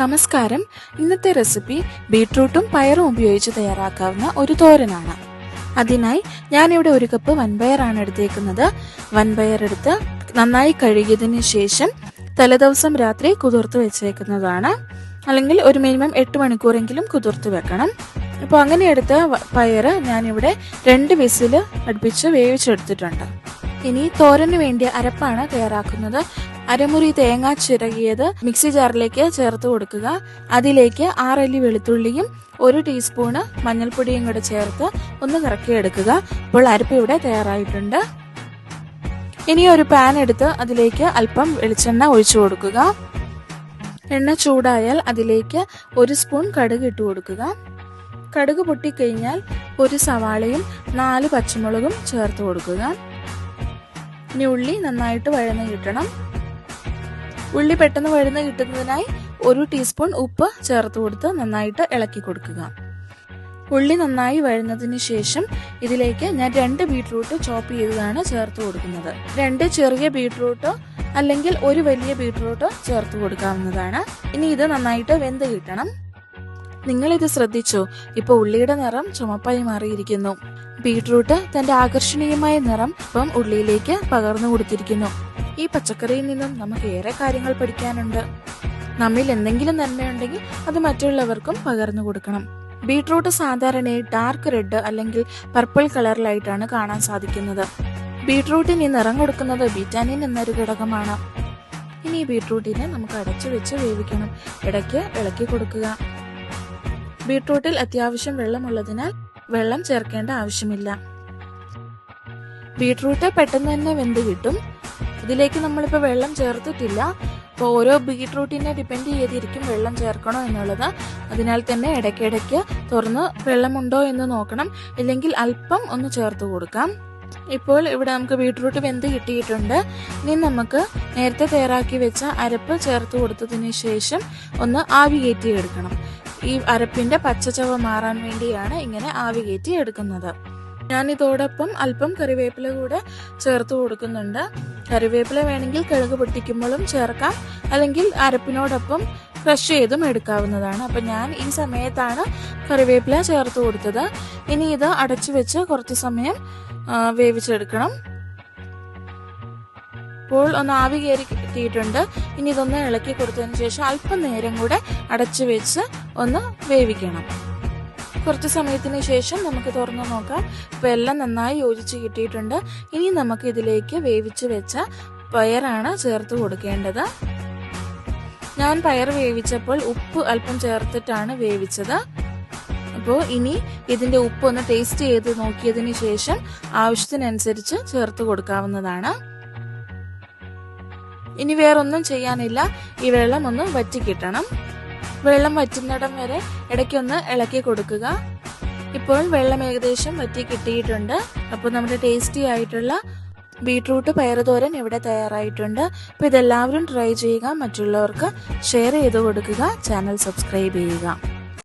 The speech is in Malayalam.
നമസ്കാരം. ഇന്നത്തെ റെസിപ്പി ബീട്രൂട്ടും പയറും ഉപയോഗിച്ച് തയ്യാറാക്കാവുന്ന ഒരു തോരനാണ്. അതിനായി ഞാനിവിടെ ഒരു കപ്പ് വൻപയറാണ് എടുത്തേക്കുന്നത്. വൻപയർ എടുത്ത് നന്നായി കഴുകിയതിന് ശേഷം തലേദിവസം രാത്രി കുതിർത്ത് വെച്ചേക്കുന്നതാണ്. അല്ലെങ്കിൽ ഒരു മിനിമം എട്ട് മണിക്കൂറെങ്കിലും കുതിർത്ത് വെക്കണം. അപ്പോൾ അങ്ങനെ എടുത്ത പയറ് ഞാനിവിടെ രണ്ട് വിസിൽ അടുപ്പിച്ച് വേവിച്ചെടുത്തിട്ടുണ്ട്. ഇനി തോരന് വേണ്ടിയ അരപ്പാണ് തയ്യാറാക്കുന്നത്. അരമുറി തേങ്ങ ചിരകിയത് മിക്സി ജാറിലേക്ക് ചേർത്ത് കൊടുക്കുക. അതിലേക്ക് ആറല്ലി വെളുത്തുള്ളിയും ഒരു ടീസ്പൂണ് മഞ്ഞൾപ്പൊടിയും കൂടെ ചേർത്ത് ഒന്ന് കറക്കിയെടുക്കുക അപ്പോൾ അരപ്പ് ഇവിടെ തയ്യാറായിട്ടുണ്ട്. ഇനി ഒരു പാൻ എടുത്ത് അതിലേക്ക് അല്പം വെളിച്ചെണ്ണ ഒഴിച്ചു കൊടുക്കുക. എണ്ണ ചൂടായാൽ അതിലേക്ക് ഒരു സ്പൂൺ കടുക് ഇട്ട് കൊടുക്കുക. കടുക് പൊട്ടിക്കഴിഞ്ഞാൽ ഒരു സവാളയും നാല് പച്ചമുളകും ചേർത്ത് കൊടുക്കുക. ഇനി ഉള്ളി നന്നായിട്ട് വഴന്ന് കിട്ടണം. ഉള്ളി പെട്ടെന്ന് വഴന്ന് കിട്ടുന്നതിനായി ഒരു ടീസ്പൂൺ ഉപ്പ് ചേർത്ത് കൊടുത്ത് നന്നായിട്ട് ഇളക്കി കൊടുക്കുക. ഉള്ളി നന്നായി വഴുന്നതിന് ശേഷം ഇതിലേക്ക് ഞാൻ രണ്ട് ബീട്രൂട്ട് ചോപ്പ് ചെയ്തതാണ് ചേർത്ത് കൊടുക്കുന്നത്. രണ്ട് ചെറിയ ബീട്രൂട്ട് അല്ലെങ്കിൽ ഒരു വലിയ ബീട്രൂട്ട് ചേർത്ത് കൊടുക്കാവുന്നതാണ്. ഇനി ഇത് നന്നായിട്ട് വെന്ത് കിട്ടണം. നിങ്ങൾ ഇത് ശ്രദ്ധിച്ചോ. ഇപ്പൊ ഉള്ളിയുടെ നിറം ചുമപ്പായി മാറിയിരിക്കുന്നു. ബീട്രൂട്ട് തന്റെ ആകർഷണീയമായ നിറം ഇപ്പം ഉള്ളിയിലേക്ക് പകർന്നു കൊടുത്തിരിക്കുന്നു. ഈ പച്ചക്കറിയിൽ നിന്നും നമുക്ക് ഏറെ കാര്യങ്ങൾ പഠിക്കാനുണ്ട്. നമ്മിൽ എന്തെങ്കിലും നന്മയുണ്ടെങ്കിൽ അത് മറ്റുള്ളവർക്കും പകർന്നു കൊടുക്കണം. ബീട്രൂട്ട് സാധാരണയായി ഡാർക്ക് റെഡ് അല്ലെങ്കിൽ പർപ്പിൾ കളറിലായിട്ടാണ് കാണാൻ സാധിക്കുന്നത്. ബീട്രൂട്ടിന് നിറം കൊടുക്കുന്നത് ബീറ്റാനിൻ എന്നൊരു ഘടകമാണ്. ഇനി ഈ ബീട്രൂട്ടിനെ നമുക്ക് അടച്ചു വെച്ച് വേവിക്കണം. ഇടയ്ക്ക് ഇളക്കി കൊടുക്കുക. ബീട്രൂട്ടിൽ അത്യാവശ്യം വെള്ളമുള്ളതിനാൽ വെള്ളം ചേർക്കേണ്ട ആവശ്യമില്ല. ബീട്രൂട്ട് പെട്ടെന്ന് തന്നെ വെന്ത് കിട്ടും. ഇതിലേക്ക് നമ്മളിപ്പോൾ വെള്ളം ചേർത്തിട്ടില്ല. അപ്പോൾ ഓരോ ബീട്രൂട്ടിനെ ഡിപ്പെൻഡ് ചെയ്തിരിക്കും വെള്ളം ചേർക്കണോ എന്നുള്ളത്. അതിനാൽ തന്നെ ഇടയ്ക്കിടയ്ക്ക് തുറന്ന് വെള്ളമുണ്ടോ എന്ന് നോക്കണം. ഇല്ലെങ്കിൽ അല്പം ഒന്ന് ചേർത്ത് കൊടുക്കാം. ഇപ്പോൾ ഇവിടെ നമുക്ക് ബീട്രൂട്ട് വെന്ത് കിട്ടിയിട്ടുണ്ട്. ഇനി നമുക്ക് നേരത്തെ തയ്യാറാക്കി വെച്ച അരപ്പ് ചേർത്ത് കൊടുത്തതിന് ശേഷം ഒന്ന് ആവി കയറ്റി എടുക്കണം ഈ അരപ്പിന്റെ പച്ചച്ചവ മാറാൻ വേണ്ടിയാണ് ഇങ്ങനെ ആവി കയറ്റി എടുക്കുന്നത്. ഞാൻ ഇതോടൊപ്പം അല്പം കറിവേപ്പില കൂടെ ചേർത്ത് കൊടുക്കുന്നുണ്ട്. കറിവേപ്പില വേണമെങ്കിൽ കിഴങ്ങ് പൊട്ടിക്കുമ്പോഴും ചേർക്കാം. അല്ലെങ്കിൽ അരപ്പിനോടൊപ്പം ക്രഷ് ചെയ്തും എടുക്കാവുന്നതാണ്. അപ്പം ഞാൻ ഈ സമയത്താണ് കറിവേപ്പില ചേർത്ത് കൊടുത്തത്. ഇനി ഇത് അടച്ചു വെച്ച് കുറച്ച് സമയം വേവിച്ചെടുക്കണം. ഇപ്പോൾ ഒന്ന് ആവി കയറി കിട്ടിയിട്ടുണ്ട്. ഇനി ഇതൊന്ന് ഇളക്കി കൊടുത്തതിന് ശേഷം അല്പം നേരം കൂടെ അടച്ചു വെച്ച് ഒന്ന് വേവിക്കണം. കുറച്ച് സമയത്തിന് ശേഷം നമുക്ക് തുറന്നു നോക്കാം. അപ്പോൾ എല്ലാം നന്നായി യോജിച്ച് കിട്ടിയിട്ടുണ്ട്. ഇനി നമുക്ക് ഇതിലേക്ക് വേവിച്ച് വെച്ച പയറാണ് ചേർത്ത് കൊടുക്കേണ്ടത്. ഞാൻ പയർ വേവിച്ചപ്പോൾ ഉപ്പ് അല്പം ചേർത്തിട്ടാണ് വേവിച്ചത്. അപ്പോൾ ഇനി ഇതിന്റെ ഉപ്പ് ഒന്ന് ടേസ്റ്റ് ചെയ്ത് നോക്കിയതിന് ശേഷം ആവശ്യത്തിനനുസരിച്ച് ചേർത്ത് കൊടുക്കാവുന്നതാണ്. ഇനി വേറൊന്നും ചെയ്യാനില്ല. ഈ വെള്ളം ഒന്ന് വറ്റി കിട്ടണം വെള്ളം വറ്റുന്നിടം വരെ ഇടയ്ക്കൊന്ന് ഇളക്കി കൊടുക്കുക. ഇപ്പോൾ വെള്ളം ഏകദേശം വറ്റി കിട്ടിയിട്ടുണ്ട്. അപ്പോൾ നമ്മുടെ ടേസ്റ്റി ആയിട്ടുള്ള ബീട്രൂട്ട് പയറുതോരൻ ഇവിടെ തയ്യാറായിട്ടുണ്ട്. അപ്പോൾ ഇതെല്ലാവരും ട്രൈ ചെയ്യുക. മറ്റുള്ളവർക്ക് ഷെയർ ചെയ്ത് കൊടുക്കുക. ചാനൽ സബ്സ്ക്രൈബ് ചെയ്യുക.